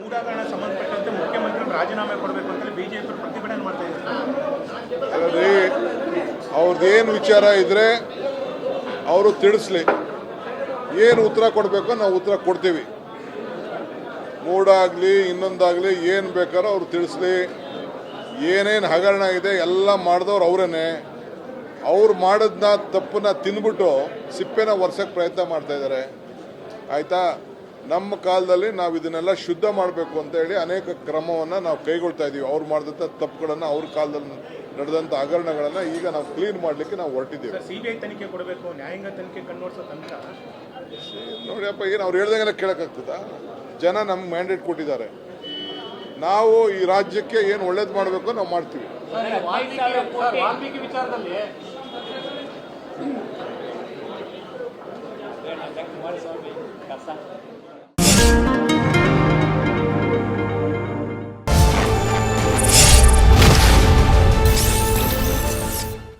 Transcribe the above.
ಮೂಡಾಗರಣ ಸಂಬಂಧಪಟ್ಟಂತೆ ಮುಖ್ಯಮಂತ್ರಿ ರಾಜೀನಾಮೆ ಕೊಡಬೇಕು ಅಂತ ಬಿಜೆಪಿ ಪ್ರತಿಭಟನೆ ಮಾಡ್ತಾ ಅವ್ರದ್ದೇನು ವಿಚಾರ ಇದ್ರೆ ಅವರು ತಿಳಿಸ್ಲಿ. ಏನು ಉತ್ತರ ಕೊಡಬೇಕು ನಾವು ಉತ್ತರ ಕೊಡ್ತೀವಿ. ಮೂಡಾಗ್ಲಿ ಇನ್ನೊಂದಾಗ್ಲಿ ಏನು ಬೇಕಾರೋ ಅವ್ರು ತಿಳಿಸ್ಲಿ. ಏನೇನು ಹಗರಣ ಇದೆ ಎಲ್ಲ ಮಾಡಿದವ್ರು ಅವರೇನೆ. ಅವ್ರು ಮಾಡಿದ್ನ ತಪ್ಪನ್ನ ತಿಂದ್ಬಿಟ್ಟು ಸಿಪ್ಪೆನ ಒರ್ಸಕ್ಕೆ ಪ್ರಯತ್ನ ಮಾಡ್ತಾ ಇದ್ದಾರೆ. ಆಯ್ತಾ? ನಮ್ಮ ಕಾಲದಲ್ಲಿ ನಾವು ಇದನ್ನೆಲ್ಲ ಶುದ್ಧ ಮಾಡಬೇಕು ಅಂತ ಹೇಳಿ ಅನೇಕ ಕ್ರಮವನ್ನು ನಾವು ಕೈಗೊಳ್ತಾ ಇದ್ದೀವಿ ಅವ್ರು ಮಾಡಿದಂಥ ತಪ್ಪುಗಳನ್ನು ಅವ್ರ ಕಾಲದಲ್ಲಿ ನಡೆದಂಥ ಹಗರಣಗಳನ್ನು ಈಗ ನಾವು ಕ್ಲೀನ್ ಮಾಡಲಿಕ್ಕೆ ನಾವು ಹೊರಟಿದ್ದೀವಿ. ಸಿಬಿಐ ತನಿಖೆ ಕೊಡಬೇಕು ನ್ಯಾಯಾಂಗ ತನಿಖೆ ಕಣ್ಣೋಡಿಸೋ ತನಕ ನೋಡಿಯಪ್ಪ ಏನು ಅವ್ರು ಹೇಳ್ದಂಗೆಲ್ಲ ಕೇಳೋಕ್ಕಾಗ್ತದ? ಜನ ನಮ್ಗೆ ಮ್ಯಾಂಡೇಟ್ ಕೊಟ್ಟಿದ್ದಾರೆ. ನಾವು ಈ ರಾಜ್ಯಕ್ಕೆ ಏನು ಒಳ್ಳೇದು ಮಾಡಬೇಕು ನಾವು ಮಾಡ್ತೀವಿ. ವಿಚಾರದಲ್ಲಿ